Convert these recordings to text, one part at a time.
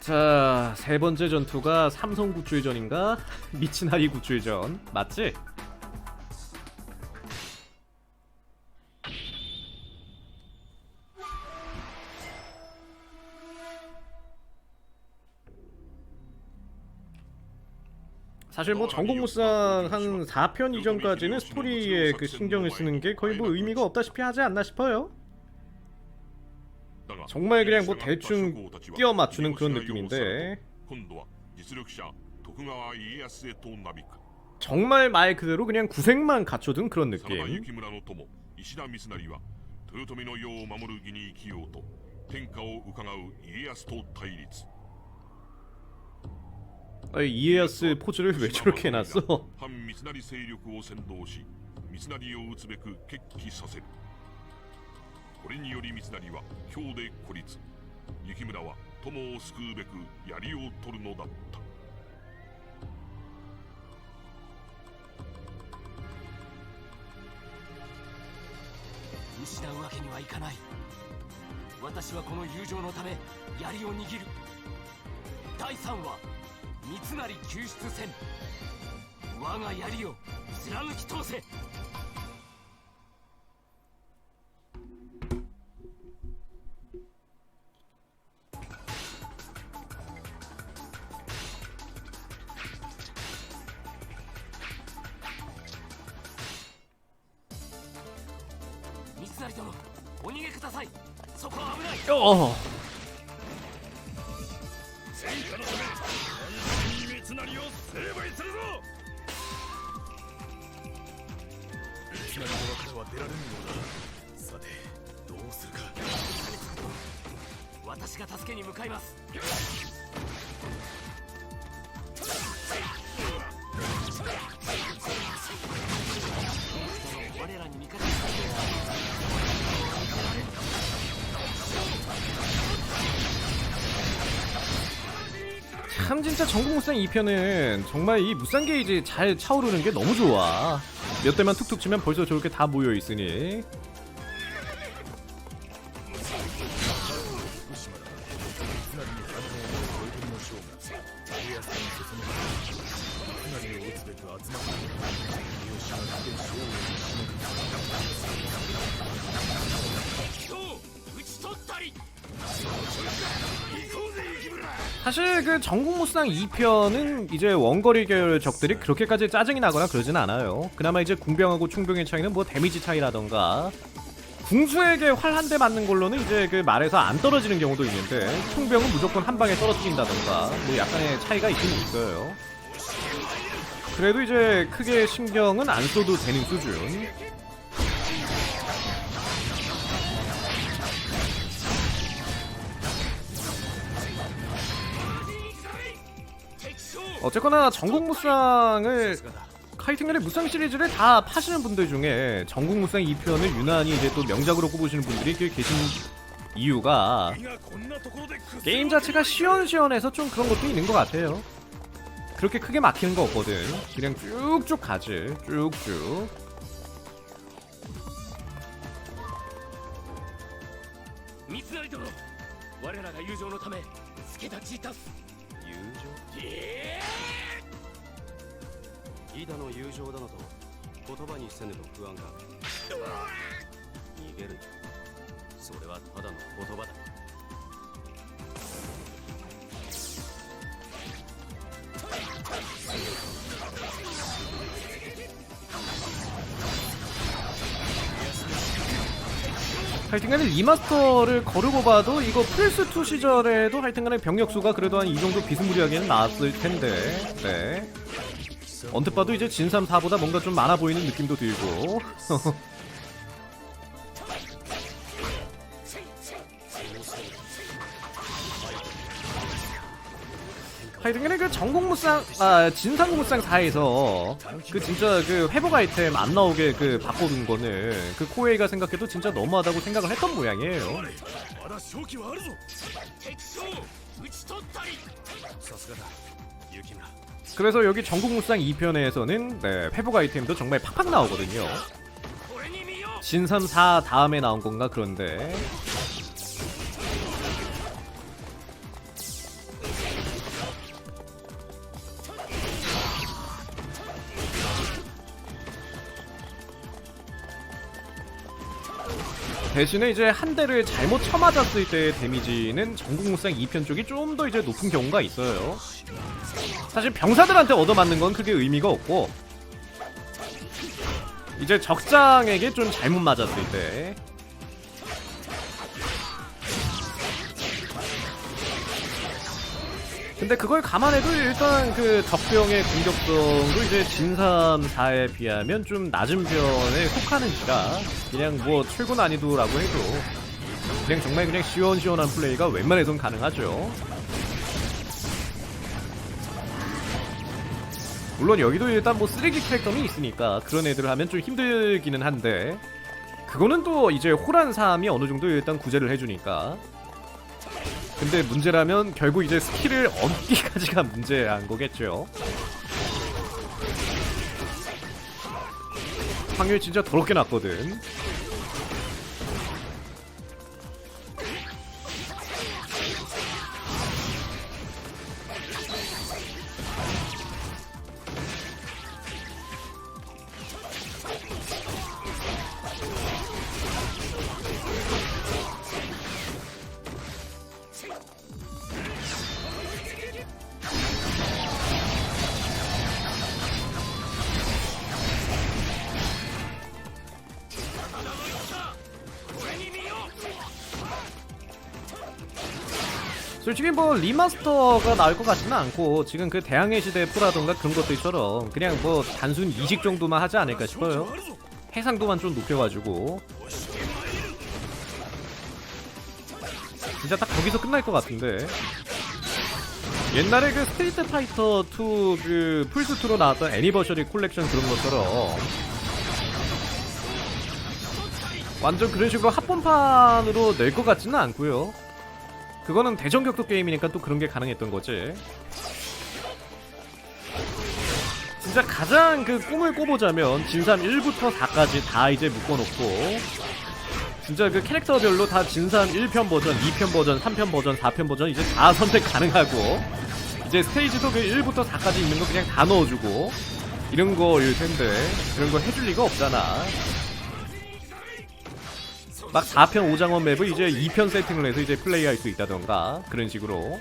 자, 세 번째 전투가 삼성 구출전인가? 미치나리 구출전 맞지? 사실 뭐 전국무쌍 한 4편 이전까지는 스토리에 그 신경을 쓰는 게 거의 뭐 의미가 없다시피 하지 않나 싶어요. 정말 그냥 뭐 대충 끼워 맞추는 그런 느낌인데 今度は実力者徳川家康へとなびく 정말 말 그대로 그냥 구색만 갖춰둔 그런 真田 느낌. 幸村の友石田三成は豊臣の世を守る義に生きようと天下を伺う家康と対立 아, 이에야스 포즈를 왜 저렇게 해놨어? 反三成勢力を先導し三成を討つべく決起させる これにより三成は京で孤立。幸村は友を救うべく槍を取るのだった。失うわけにはいかない。私はこの友情のため槍を握る。第3話三成救出戦。我が槍を貫き通せ。逃げください。そこは危ない。 어, 戦火のため安全に三成を成敗するぞ。三成側からは出られぬようだ。さてどうするか。私が助けに向かいます 진짜 전국무쌍 2편은 정말 이 무쌍 게이지 잘 차오르는 게 너무 좋아. 몇 대만 툭툭 치면 벌써 저렇게 다 모여 있으니. 사실 그 전국무쌍 2편은 이제 원거리 계열 적들이 그렇게까지 짜증이 나거나 그러진 않아요. 그나마 이제 궁병하고 충병의 차이는 뭐 데미지 차이라던가 궁수에게 활 한 대 맞는 걸로는 이제 그 말에서 안 떨어지는 경우도 있는데 충병은 무조건 한 방에 떨어뜨린다던가 뭐 약간의 차이가 있긴 있어요. 그래도 이제 크게 신경은 안 써도 되는 수준. 어쨌거나 전국 무쌍을 카이팅렬의 무쌍 시리즈를 다 파시는 분들 중에 전국 무쌍 2편을 유난히 이제 또 명작으로 꼽으시는 분들이 꽤 계신 이유가 게임 자체가 시원시원해서 좀 그런 것도 있는 것 같아요. 그렇게 크게 막히는 거 없거든. 그냥 쭉쭉 가지. 쭉쭉. 情？井田の友情だのと言葉にせぬと不安が。逃げる。それはただの言葉だ。 하여튼간에 리마스터를 거르고 봐도 이거 플스2 시절에도 하여튼간에 병력수가 그래도 한 이 정도 비스무리하게는 나왔을 텐데. 네. 언뜻 봐도 이제 진삼 4보다 뭔가 좀 많아 보이는 느낌도 들고 아, 하여튼간에 그 전공무쌍 아 진상공무쌍 4에서 그 진짜 그 회복 아이템 안 나오게 그 바꿔둔 거는 그 코웨이가 생각해도 진짜 너무하다고 생각을 했던 모양이에요. 그래서 여기 전공무쌍 2편에서는 네, 회복 아이템도 정말 팍팍 나오거든요. 진삼 4 다음에 나온 건가 그런데 대신에 이제 한 대를 잘못 쳐맞았을 때의 데미지는 전국무쌍 2편 쪽이 좀 더 이제 높은 경우가 있어요. 사실 병사들한테 얻어맞는 건 크게 의미가 없고 이제 적장에게 좀 잘못 맞았을 때 근데 그걸 감안해도 일단 그 적병의 공격성도 이제 진삼 4에 비하면 좀 낮은 편에 속하는지라 그냥 뭐 최고 난이도라고 해도 그냥 정말 그냥 시원시원한 플레이가 웬만해선 가능하죠. 물론 여기도 일단 뭐 쓰레기 캐릭터는 있으니까 그런 애들을 하면 좀 힘들기는 한데 그거는 또 이제 호란 사함이 어느 정도 일단 구제를 해주니까 근데 문제라면 결국 이제 스킬을 얻기까지가 문제한 거겠죠. 확률 진짜 더럽게 낮거든. 솔직히 뭐 리마스터가 나올 것 같지는 않고 지금 그 대항해 시대 프라던가 그런 것들처럼 그냥 뭐 단순 이식 정도만 하지 않을까 싶어요. 해상도만 좀 높여가지고 진짜 딱 거기서 끝날 것 같은데 옛날에 그 스트리트 파이터 2 그 플스 2로 나왔던 애니버셔리 콜렉션 그런 것처럼 완전 그런 식으로 합본판으로 낼 것 같지는 않고요. 그거는 대전 격투 게임이니까 또 그런 게 가능했던 거지. 진짜 가장 그 꿈을 꿔보자면 진삼 1부터 4까지 다 이제 묶어놓고 진짜 그 캐릭터별로 다 진삼 1편 버전, 2편 버전, 3편 버전, 4편 버전 이제 다 선택 가능하고 이제 스테이지도 그 1부터 4까지 있는 거 그냥 다 넣어주고 이런 거일 텐데 그런 거 해줄 리가 없잖아. 막 4편 5장원 맵을 이제 2편 세팅을 해서 이제 플레이할 수 있다던가 그런 식으로.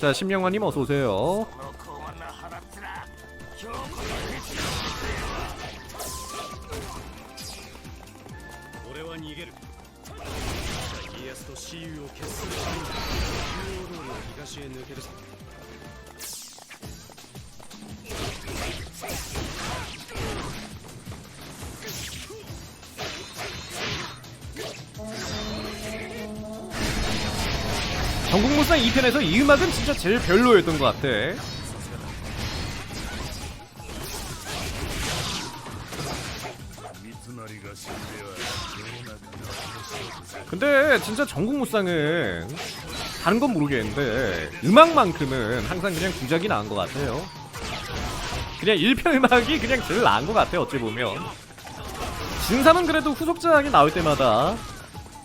자 심영환님 어서오세요. 전국무쌍 2편에서 이 음악은 진짜 제일 별로였던 것 같아. 근데 진짜 전국무쌍은 다른 건 모르겠는데 음악만큼은 항상 그냥 구작이 나은 것 같아요. 그냥 1편 음악이 그냥 제일 나은 것 같아요 어찌 보면 진삼은 그래도 후속작이 나올 때마다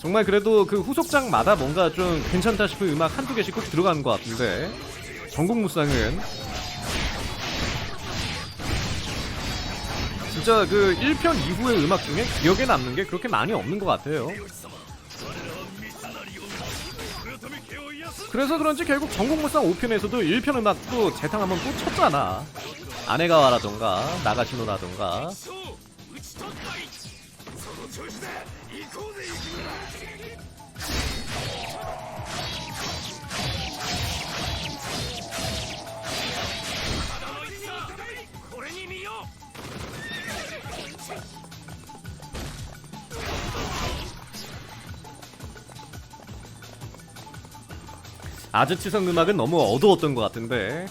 정말 그래도 그 후속작마다 뭔가 좀 괜찮다 싶은 음악 한두 개씩 꼭 들어가는 것 같은데. 전국 무쌍은. 진짜 그 1편 이후의 음악 중에 기억에 남는 게 그렇게 많이 없는 것 같아요. 그래서 그런지 결국 전국무쌍 5편에서도 1편 음악도 재탕 한번 또 쳤잖아. 아내가 와라던가 나가시노라던가. その調子だ行こうぜ雪村体の戦これに見よう 아즈치성 음악은 너무 어두웠던 것 같은데.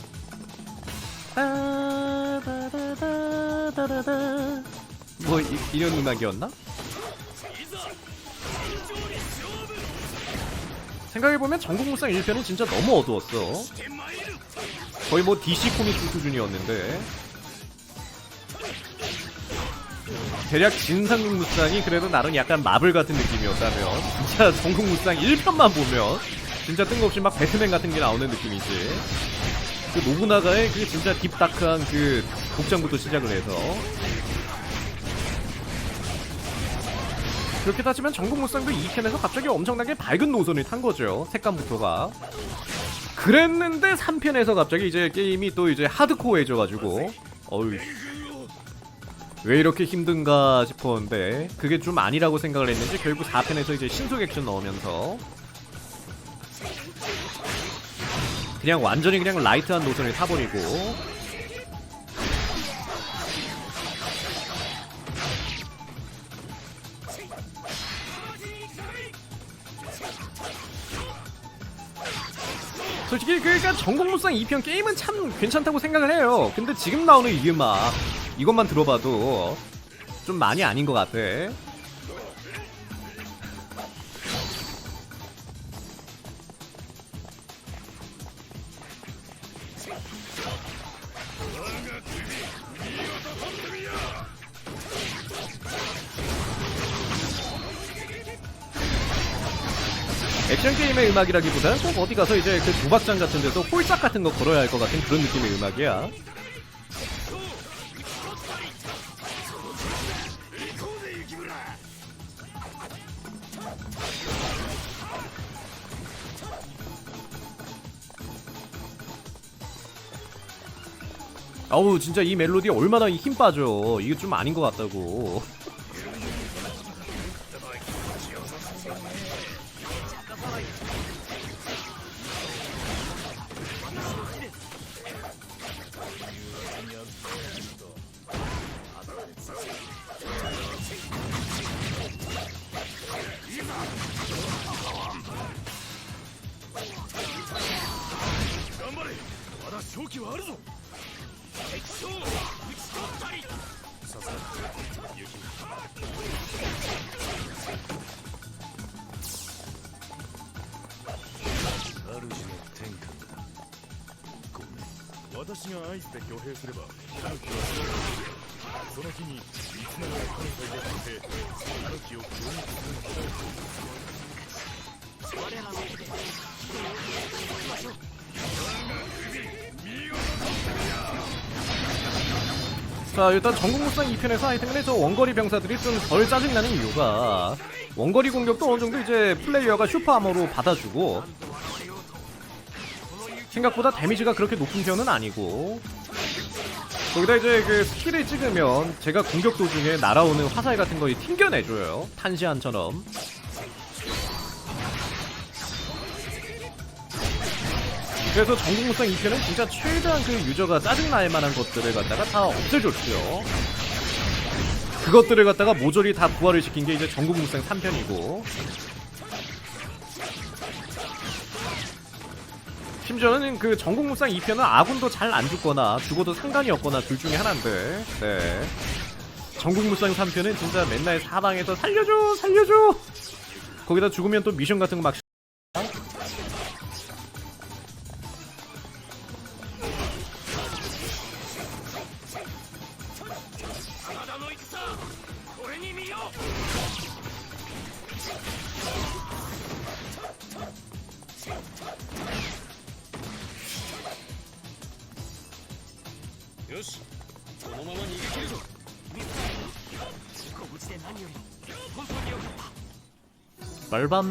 뭐 이, 이런 음악이었나? 생각해보면 전국무쌍 1편은 진짜 너무 어두웠어. 거의 뭐 DC 코믹스 수준이었는데. 대략 진상국무쌍이 그래도 나름 약간 마블 같은 느낌이었다면 진짜 전국무쌍 1편만 보면 진짜 뜬금없이 막 배트맨 같은 게 나오는 느낌이지. 그 노부나가의 그 진짜 딥다크한 그 복장부터 시작을 해서 그렇게 따지면 전국 무쌍도 2편에서 갑자기 엄청나게 밝은 노선을 탄 거죠. 색감부터가. 그랬는데 3편에서 갑자기 이제 게임이 또 이제 하드코어해져가지고 어휴 왜 이렇게 힘든가 싶었는데 그게 좀 아니라고 생각을 했는지 결국 4편에서 이제 신속 액션 넣으면서 그냥 완전히 그냥 라이트한 노선을 타버리고 솔직히 그러니까 전국무쌍 2편 게임은 참 괜찮다고 생각을 해요. 근데 지금 나오는 이 음악 이것만 들어봐도 좀 많이 아닌 것 같아. 액션 게임의 음악이라기보다는 꼭 어디 가서 이제 그 도박장 같은 데서 홀짝 같은 거 걸어야 할 것 같은 그런 느낌의 음악이야. 아우 진짜 이 멜로디 얼마나 힘 빠져 이게 좀 아닌 것 같다고 私が合図で挙兵すればタヌキはその日に三つ永が関西で挙兵タヌキを攻撃するのだ 자 일단 전국무쌍 2편에서 하여튼간에 저 원거리 병사들이 좀 덜 짜증나는 이유가 원거리 공격도 어느 정도 이제 플레이어가 슈퍼 아머로 받아주고 생각보다 데미지가 그렇게 높은 편은 아니고 거기다 이제 그 스킬을 찍으면 제가 공격 도중에 날아오는 화살 같은 거 튕겨내줘요 탄시안처럼 그래서 전국무쌍 2편은 진짜 최대한 그 유저가 짜증날 만한 것들을 갖다가 다 없애줬죠. 그것들을 갖다가 모조리 다 부활을 시킨 게 이제 전국무쌍 3편이고. 심지어는 그 전국무쌍 2편은 아군도 잘 안 죽거나 죽어도 상관이 없거나 둘 중에 하나인데, 네. 전국무쌍 3편은 진짜 맨날 사방에서 살려줘! 살려줘! 거기다 죽으면 또 미션 같은 거 막 빨밤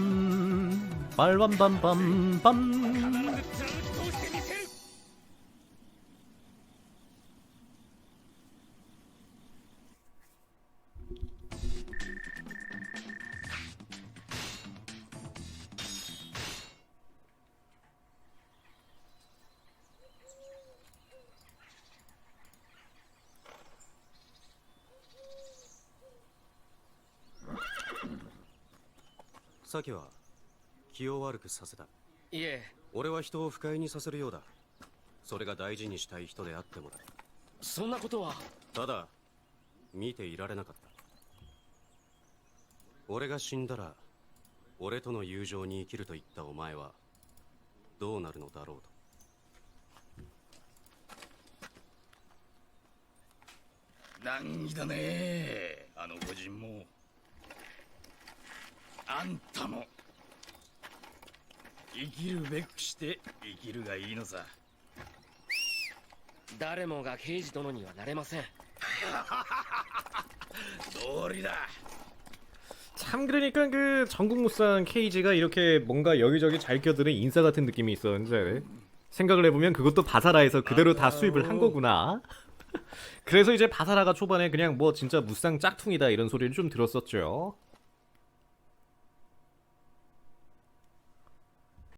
빨밤밤밤밤 さきは気を悪くさせた。いえ。俺は人を不快にさせるようだ。それが大事にしたい人であってもだ。そんなことは。ただ見ていられなかった。俺が死んだら俺との友情に生きると言ったお前はどうなるのだろうと。難儀だねあの御人もあんたも生きるべくして生きるがいいのさ 誰もが刑事殿にはなれません道理だ 참 그러니까 그 전국무쌍 케이지가 이렇게 뭔가 여기저기 잘 껴드는 인싸 같은 느낌이 있었는데 생각을 해보면 그것도 바사라에서 그대로 다 수입을 한 거구나. 그래서 이제 바사라가 초반에 그냥 뭐 진짜 무쌍 짝퉁이다 이런 소리를 좀 들었었죠.